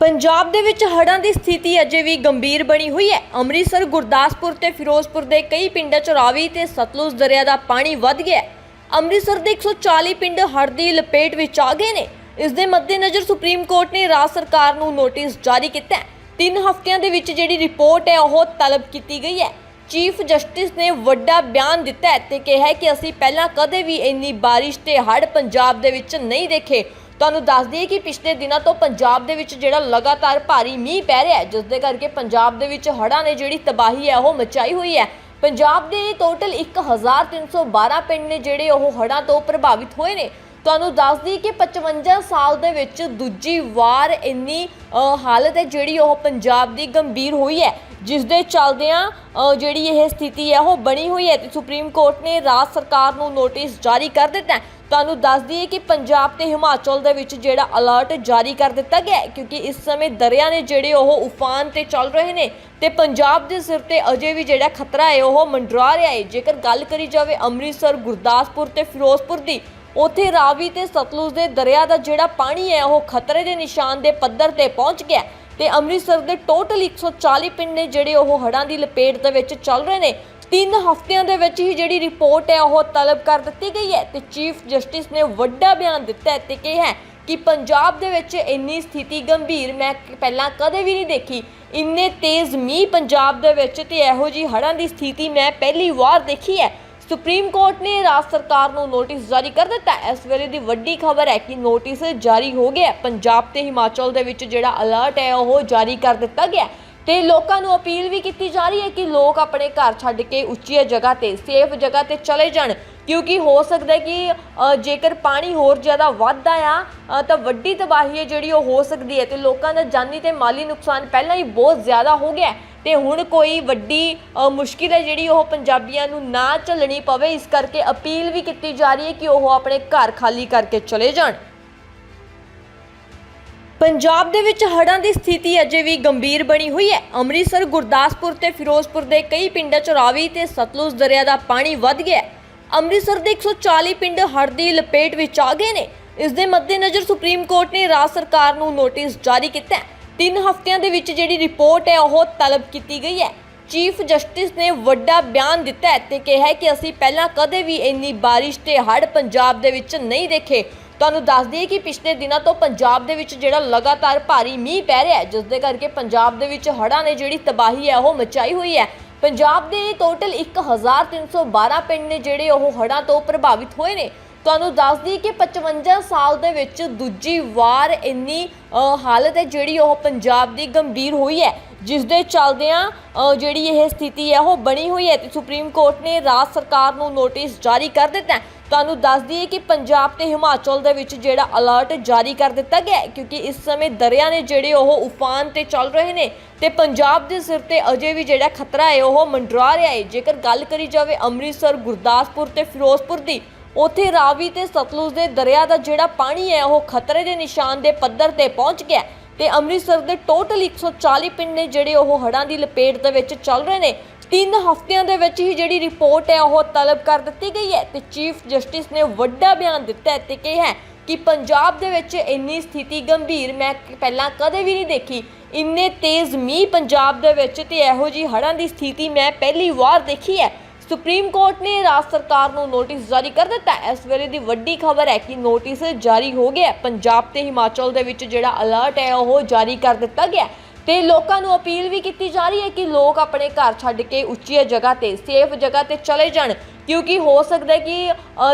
ਪੰਜਾਬ ਦੇ ਵਿੱਚ ਹੜ੍ਹਾਂ ਦੀ ਸਥਿਤੀ ਅਜੇ ਵੀ ਗੰਭੀਰ ਬਣੀ ਹੋਈ ਹੈ। ਅੰਮ੍ਰਿਤਸਰ, ਗੁਰਦਾਸਪੁਰ ਤੇ ਫਿਰੋਜ਼ਪੁਰ ਦੇ ਕਈ ਪਿੰਡਾਂ 'ਚ ਰਾਵੀ ਤੇ ਸਤਲੁਜ ਦਰਿਆ ਦਾ ਪਾਣੀ ਵੱਧ ਗਿਆ ਹੈ। ਅੰਮ੍ਰਿਤਸਰ ਦੇ 140 ਪਿੰਡ ਹੜ੍ਹ ਦੀ ਲਪੇਟ ਵਿੱਚ ਆ ਗਏ ਨੇ। ਇਸ ਦੇ ਮੱਦੇਨਜ਼ਰ ਸੁਪਰੀਮ ਕੋਰਟ ਨੇ ਰਾਜ ਸਰਕਾਰ ਨੂੰ ਨੋਟਿਸ ਜਾਰੀ ਕੀਤਾ ਹੈ। ਤਿੰਨ ਹਫ਼ਤਿਆਂ ਦੇ ਵਿੱਚ ਜਿਹੜੀ ਰਿਪੋਰਟ ਹੈ, ਉਹ ਤਲਬ ਕੀਤੀ ਗਈ ਹੈ। ਚੀਫ ਜਸਟਿਸ ਨੇ ਵੱਡਾ ਬਿਆਨ ਦਿੱਤਾ ਹੈ ਤੇ ਕਿਹਾ ਹੈ ਕਿ ਅਸੀਂ ਪਹਿਲਾਂ ਕਦੇ ਵੀ ਇੰਨੀ ਬਾਰਿਸ਼ ਤੇ ਹੜ੍ਹ ਪੰਜਾਬ ਦੇ ਵਿੱਚ ਨਹੀਂ ਦੇਖੇ। ਤੁਹਾਨੂੰ ਦੱਸ ਦਈਏ ਕਿ ਪਿਛਲੇ ਦਿਨਾਂ ਤੋਂ ਪੰਜਾਬ ਦੇ ਵਿੱਚ ਜਿਹੜਾ ਲਗਾਤਾਰ ਭਾਰੀ ਮੀਂਹ ਪੈ ਰਿਹਾ ਹੈ ਜਿਸ ਦੇ ਕਰਕੇ ਪੰਜਾਬ ਦੇ ਵਿੱਚ ਹੜ੍ਹਾਂ ਨੇ ਜਿਹੜੀ ਤਬਾਹੀ ਹੈ, ਉਹ ਮਚਾਈ ਹੋਈ ਹੈ। ਪੰਜਾਬ ਦੇ ਟੋਟਲ 1312 ਪਿੰਡ ਨੇ ਜਿਹੜੇ ਉਹ ਹੜ੍ਹਾਂ ਤੋਂ ਪ੍ਰਭਾਵਿਤ ਹੋਏ ਨੇ। ਤੁਹਾਨੂੰ ਦੱਸ ਦਈਏ ਕਿ 55 ਸਾਲ ਦੇ ਵਿੱਚ ਦੂਜੀ ਵਾਰ ਇੰਨੀ ਹਾਲਤ ਹੈ ਜਿਹੜੀ ਉਹ ਪੰਜਾਬ ਦੀ ਗੰਭੀਰ ਹੋਈ ਹੈ। ਜਿਸ ਦੇ ਚੱਲਦਿਆਂ ਜਿਹੜੀ ਇਹ ਸਥਿਤੀ ਹੈ, ਉਹ ਬਣੀ ਹੋਈ ਹੈ ਤੇ ਸੁਪਰੀਮ ਕੋਰਟ ਨੇ ਰਾਜ ਸਰਕਾਰ ਨੂੰ ਨੋਟਿਸ ਜਾਰੀ ਕਰ ਦਿੱਤਾ ਤੁਹਾਨੂੰ ਦੱਸ ਦਈਏ ਕਿ ਪੰਜਾਬ ਤੇ ਹਿਮਾਚਲ ਦੇ ਵਿੱਚ ਜਿਹੜਾ ਅਲਰਟ ਜਾਰੀ ਕਰ ਦਿੱਤਾ ਗਿਆ ਕਿਉਂਕਿ ਇਸ ਸਮੇਂ ਦਰਿਆ ਨੇ ਜਿਹੜੇ ਉਹ ਉਫਾਨ ਤੇ ਚੱਲ ਰਹੇ ਨੇ ਤੇ ਪੰਜਾਬ ਦੇ ਸਿਰ ਤੇ ਅਜੇ ਵੀ ਜਿਹੜਾ ਖਤਰਾ ਹੈ, ਉਹ ਮੰਡਰਾ ਰਿਹਾ ਹੈ। ਜੇਕਰ ਗੱਲ ਕਰੀ ਜਾਵੇ ਅੰਮ੍ਰਿਤਸਰ, ਗੁਰਦਾਸਪੁਰ ਤੇ ਫਿਰੋਜ਼ਪੁਰ ਦੀ, ਉੱਥੇ ਰਾਵੀ ਤੇ ਸਤਲੁਜ ਦੇ ਦਰਿਆ ਦਾ ਜਿਹੜਾ ਪਾਣੀ ਹੈ, ਉਹ ਖਤਰੇ ਦੇ ਨਿਸ਼ਾਨ ਦੇ ਪੱਧਰ ਤੇ ਪਹੁੰਚ ਗਿਆ ਹੈ ਤੇ ਅੰਮ੍ਰਿਤਸਰ ਦੇ ਟੋਟਲ 140 ਪਿੰਡ ਨੇ ਜਿਹੜੇ ਉਹ ਹੜ੍ਹਾਂ ਦੀ ਲਪੇਟ ਦੇ ਵਿੱਚ ਚੱਲ ਰਹੇ ਨੇ। ਤਿੰਨ ਹਫ਼ਤਿਆਂ ਦੇ ਵਿੱਚ ਹੀ ਜਿਹੜੀ ਰਿਪੋਰਟ ਹੈ, ਉਹ ਤਲਬ ਕਰ ਦਿੱਤੀ ਗਈ ਹੈ ਤੇ ਚੀਫ ਜਸਟਿਸ ਨੇ ਵੱਡਾ ਬਿਆਨ ਦਿੱਤਾ ਹੈ ਤੇ ਕਿਹਾ ਕਿ ਪੰਜਾਬ ਦੇ ਵਿੱਚ ਇੰਨੀ ਸਥਿਤੀ ਗੰਭੀਰ, ਮੈਂ ਪਹਿਲਾਂ ਕਦੇ ਵੀ ਨਹੀਂ ਦੇਖੀ। ਇੰਨੇ ਤੇਜ਼ ਮੀਂਹ ਪੰਜਾਬ ਦੇ ਵਿੱਚ ਤੇ ਇਹੋ ਜੀ ਹੜ੍ਹਾਂ ਦੀ ਸਥਿਤੀ ਮੈਂ ਪਹਿਲੀ ਵਾਰ ਦੇਖੀ ਹੈ। ਸੁਪਰੀਮ ਕੋਰਟ ਨੇ ਰਾਜ ਸਰਕਾਰ ਨੂੰ ਨੋਟਿਸ ਜਾਰੀ ਕਰ ਦਿੱਤਾ ਇਸ ਵੇਲੇ ਦੀ ਵੱਡੀ ਖਬਰ ਹੈ ਕਿ ਨੋਟਿਸ ਜਾਰੀ ਹੋ ਗਿਆ ਪੰਜਾਬ ਤੇ ਹਿਮਾਚਲ ਦੇ ਵਿੱਚ ਜਿਹੜਾ ਅਲਰਟ ਹੈ, ਉਹ ਜਾਰੀ ਕਰ ਦਿੱਤਾ ਗਿਆ ਤੇ ਲੋਕਾਂ ਨੂੰ ਅਪੀਲ ਵੀ ਕੀਤੀ ਜਾ ਰਹੀ ਹੈ ਕਿ ਲੋਕ ਆਪਣੇ ਘਰ ਛੱਡ ਕੇ ਉੱਚੀ ਜਗ੍ਹਾ ਤੇ ਸੇਫ ਜਗ੍ਹਾ ਤੇ ਚਲੇ ਜਾਣ। ਕਿਉਂਕਿ ਹੋ ਸਕਦਾ ਹੈ ਕਿ ਅ, ਜੇਕਰ ਪਾਣੀ ਹੋਰ ਜ਼ਿਆਦਾ ਵੱਧਦਾ ਆ ਅ, ਤਾਂ ਵੱਡੀ ਤਬਾਹੀ ਹੈ ਜਿਹੜੀ ਉਹ ਹੋ ਸਕਦੀ ਹੈ ਤੇ ਲੋਕਾਂ ਦਾ ਜਾਨੀ ਤੇ ਮਾਲੀ ਨੁਕਸਾਨ ਪਹਿਲਾਂ ਹੀ ਬਹੁਤ ਜ਼ਿਆਦਾ ਹੋ ਗਿਆ ਹੈ। ਤੇ ਹੁਣ ਕੋਈ ਵੱਡੀ ਅ, ਮੁਸ਼ਕਿਲ ਹੈ ਜਿਹੜੀ ਉਹ ਪੰਜਾਬੀਆਂ ਨੂੰ ਨਾ ਝੱਲਣੀ ਪਵੇ ਇਸ ਕਰਕੇ ਅਪੀਲ ਵੀ ਕੀਤੀ ਜਾ ਰਹੀ ਹੈ ਕਿ ਉਹ ਆਪਣੇ ਘਰ ਖਾਲੀ ਕਰਕੇ ਚਲੇ ਜਾਣ। ਪੰਜਾਬ ਦੇ ਵਿੱਚ ਹੜ੍ਹਾਂ ਦੀ ਸਥਿਤੀ ਅਜੇ ਵੀ ਗੰਭੀਰ ਬਣੀ ਹੋਈ ਹੈ। ਅੰਮ੍ਰਿਤਸਰ, ਗੁਰਦਾਸਪੁਰ ਤੇ ਫਿਰੋਜ਼ਪੁਰ ਦੇ ਕਈ ਪਿੰਡਾਂ 'ਚ ਰਾਵੀ ਤੇ ਸਤਲੁਜ ਦਰਿਆ ਦਾ ਪਾਣੀ ਵੱਧ ਗਿਆ ਹੈ। ਅੰਮ੍ਰਿਤਸਰ ਦੇ 140 ਪਿੰਡ ਹੜ੍ਹ ਦੀ ਲਪੇਟ ਵਿੱਚ ਆ ਗਏ ਨੇ। ਇਸ ਦੇ ਮੱਦੇਨਜ਼ਰ ਸੁਪਰੀਮ ਕੋਰਟ ਨੇ ਰਾਜ ਸਰਕਾਰ ਨੂੰ ਨੋਟਿਸ ਜਾਰੀ ਕੀਤਾ ਹੈ। ਤਿੰਨ ਹਫ਼ਤਿਆਂ ਦੇ ਵਿੱਚ ਜਿਹੜੀ ਰਿਪੋਰਟ ਹੈ, ਉਹ ਤਲਬ ਕੀਤੀ ਗਈ ਹੈ। ਚੀਫ ਜਸਟਿਸ ਨੇ ਵੱਡਾ ਬਿਆਨ ਦਿੱਤਾ ਹੈ ਤੇ ਕਿਹਾ ਹੈ ਕਿ ਅਸੀਂ ਪਹਿਲਾਂ ਕਦੇ ਵੀ ਇੰਨੀ ਬਾਰਿਸ਼ ਤੇ ਹੜ੍ਹ ਪੰਜਾਬ ਦੇ ਵਿੱਚ ਨਹੀਂ ਦੇਖੇ। ਤੁਹਾਨੂੰ ਦੱਸ ਦਈਏ ਕਿ ਪਿਛਲੇ ਦਿਨਾਂ ਤੋਂ ਪੰਜਾਬ ਦੇ ਵਿੱਚ ਜਿਹੜਾ ਲਗਾਤਾਰ ਭਾਰੀ ਮੀਂਹ ਪੈ ਰਿਹਾ ਹੈ ਜਿਸ ਦੇ ਕਰਕੇ ਪੰਜਾਬ ਦੇ ਵਿੱਚ ਹੜ੍ਹਾਂ ਨੇ ਜਿਹੜੀ ਤਬਾਹੀ ਹੈ, ਉਹ ਮਚਾਈ ਹੋਈ ਹੈ। ਪੰਜਾਬ ਦੇ ਟੋਟਲ 1312 ਪਿੰਡ ਨੇ ਜਿਹੜੇ ਉਹ ਹੜ੍ਹਾਂ ਤੋਂ ਪ੍ਰਭਾਵਿਤ ਹੋਏ ਨੇ। ਤੁਹਾਨੂੰ ਦੱਸ ਦਈਏ ਕਿ 55 ਸਾਲ ਦੇ ਵਿੱਚ ਦੂਜੀ ਵਾਰ ਇੰਨੀ ਹਾਲਤ ਹੈ ਜਿਹੜੀ ਉਹ ਪੰਜਾਬ ਦੀ ਗੰਭੀਰ ਹੋਈ ਹੈ। ਜਿਸ ਦੇ ਚੱਲਦਿਆਂ ਜਿਹੜੀ ਇਹ ਸਥਿਤੀ ਹੈ, ਉਹ ਬਣੀ ਹੋਈ ਹੈ ਤੇ ਸੁਪਰੀਮ ਕੋਰਟ ਨੇ ਰਾਜ ਸਰਕਾਰ ਨੂੰ ਨੋਟਿਸ ਜਾਰੀ ਕਰ ਦਿੱਤਾ ਤੁਹਾਨੂੰ ਦੱਸ ਦਈਏ ਕਿ ਪੰਜਾਬ ਤੇ ਹਿਮਾਚਲ ਦੇ ਵਿੱਚ ਜਿਹੜਾ ਅਲਰਟ ਜਾਰੀ ਕਰ ਦਿੱਤਾ ਗਿਆ ਹੈ, ਕਿਉਂਕਿ ਇਸ ਸਮੇਂ ਦਰਿਆ ਨੇ ਜਿਹੜੇ ਉਹ ਉਫਾਨ ਤੇ ਚੱਲ ਰਹੇ ਨੇ ਤੇ ਪੰਜਾਬ ਦੇ ਸਿਰ ਤੇ ਅਜੇ ਵੀ ਜਿਹੜਾ ਖਤਰਾ ਹੈ, ਉਹ ਮੰਡਰਾ ਰਿਹਾ ਹੈ। ਜੇਕਰ ਗੱਲ ਕਰੀ ਜਾਵੇ ਅੰਮ੍ਰਿਤਸਰ, ਗੁਰਦਾਸਪੁਰ ਤੇ ਫਿਰੋਜ਼ਪੁਰ ਦੀ, ਉੱਥੇ ਰਾਵੀ ਤੇ ਸਤਲੁਜ ਦੇ ਦਰਿਆ ਦਾ ਜਿਹੜਾ ਪਾਣੀ ਹੈ, ਉਹ ਖਤਰੇ ਦੇ ਨਿਸ਼ਾਨ ਦੇ ਪੱਧਰ ਤੇ ਪਹੁੰਚ ਗਿਆ ਹੈ ਤੇ ਅੰਮ੍ਰਿਤਸਰ ਦੇ ਟੋਟਲ 140 ਪਿੰਡ ਨੇ ਜਿਹੜੇ ਉਹ ਹੜ੍ਹਾਂ ਦੀ ਲਪੇਟ ਦੇ ਵਿੱਚ ਚੱਲ ਰਹੇ ਨੇ। ਤਿੰਨ ਹਫ਼ਤਿਆਂ ਦੇ ਵਿੱਚ ਹੀ ਜਿਹੜੀ ਰਿਪੋਰਟ ਹੈ, ਉਹ ਤਲਬ ਕਰ ਦਿੱਤੀ ਗਈ ਹੈ ਤੇ ਚੀਫ ਜਸਟਿਸ ਨੇ ਵੱਡਾ ਬਿਆਨ ਦਿੱਤਾ ਹੈ ਤੇ ਕਿਹਾ ਕਿ ਪੰਜਾਬ ਦੇ ਵਿੱਚ ਇੰਨੀ ਸਥਿਤੀ ਗੰਭੀਰ, ਮੈਂ ਪਹਿਲਾਂ ਕਦੇ ਵੀ ਨਹੀਂ ਦੇਖੀ। ਇੰਨੇ ਤੇਜ਼ ਮੀਂਹ ਪੰਜਾਬ ਦੇ ਵਿੱਚ ਤੇ ਇਹੋ ਜੀ ਹੜ੍ਹਾਂ ਦੀ ਸਥਿਤੀ ਮੈਂ ਪਹਿਲੀ ਵਾਰ ਦੇਖੀ ਹੈ। ਸੁਪਰੀਮ ਕੋਰਟ ਨੇ ਰਾਜ ਸਰਕਾਰ ਨੂੰ ਨੋਟਿਸ ਜਾਰੀ ਕਰ ਦਿੱਤਾ ਇਸ ਵੇਲੇ ਦੀ ਵੱਡੀ ਖਬਰ ਹੈ ਕਿ ਨੋਟਿਸ ਜਾਰੀ ਹੋ ਗਿਆ ਪੰਜਾਬ ਤੇ ਹਿਮਾਚਲ ਦੇ ਵਿੱਚ ਜਿਹੜਾ ਅਲਰਟ ਹੈ, ਉਹ ਜਾਰੀ ਕਰ ਦਿੱਤਾ ਗਿਆ ਤੇ ਲੋਕਾਂ ਨੂੰ ਅਪੀਲ ਵੀ ਕੀਤੀ ਜਾ ਰਹੀ ਹੈ ਕਿ ਲੋਕ ਆਪਣੇ ਘਰ ਛੱਡ ਕੇ ਉੱਚੀ ਜਗ੍ਹਾ ਤੇ ਸੇਫ ਜਗ੍ਹਾ ਤੇ ਚਲੇ ਜਾਣ। ਕਿਉਂਕਿ ਹੋ ਸਕਦਾ ਕਿ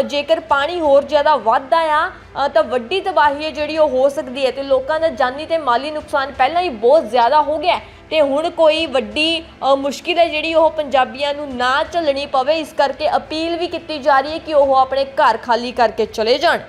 ਜੇਕਰ ਪਾਣੀ ਹੋਰ ਜ਼ਿਆਦਾ ਵੱਧਦਾ ਆ ਤਾਂ ਵੱਡੀ ਤਬਾਹੀ ਹੈ ਜਿਹੜੀ ਉਹ ਹੋ ਸਕਦੀ ਹੈ ਤੇ ਲੋਕਾਂ ਦਾ ਜਾਨੀ ਤੇ ਮਾਲੀ ਨੁਕਸਾਨ ਪਹਿਲਾਂ ਹੀ ਬਹੁਤ ਜ਼ਿਆਦਾ ਹੋ ਗਿਆ ਹੈ। ਤੇ ਹੁਣ ਕੋਈ ਵੱਡੀ ਮੁਸ਼ਕਿਲ ਹੈ ਜਿਹੜੀ ਉਹ ਪੰਜਾਬੀਆਂ ਨੂੰ ਨਾ ਝੱਲਣੀ ਪਵੇ, ਇਸ ਕਰਕੇ ਅਪੀਲ ਵੀ ਕੀਤੀ ਜਾ ਰਹੀ ਹੈ ਕਿ ਉਹ ਆਪਣੇ ਘਰ ਖਾਲੀ ਕਰਕੇ ਚਲੇ ਜਾਣ।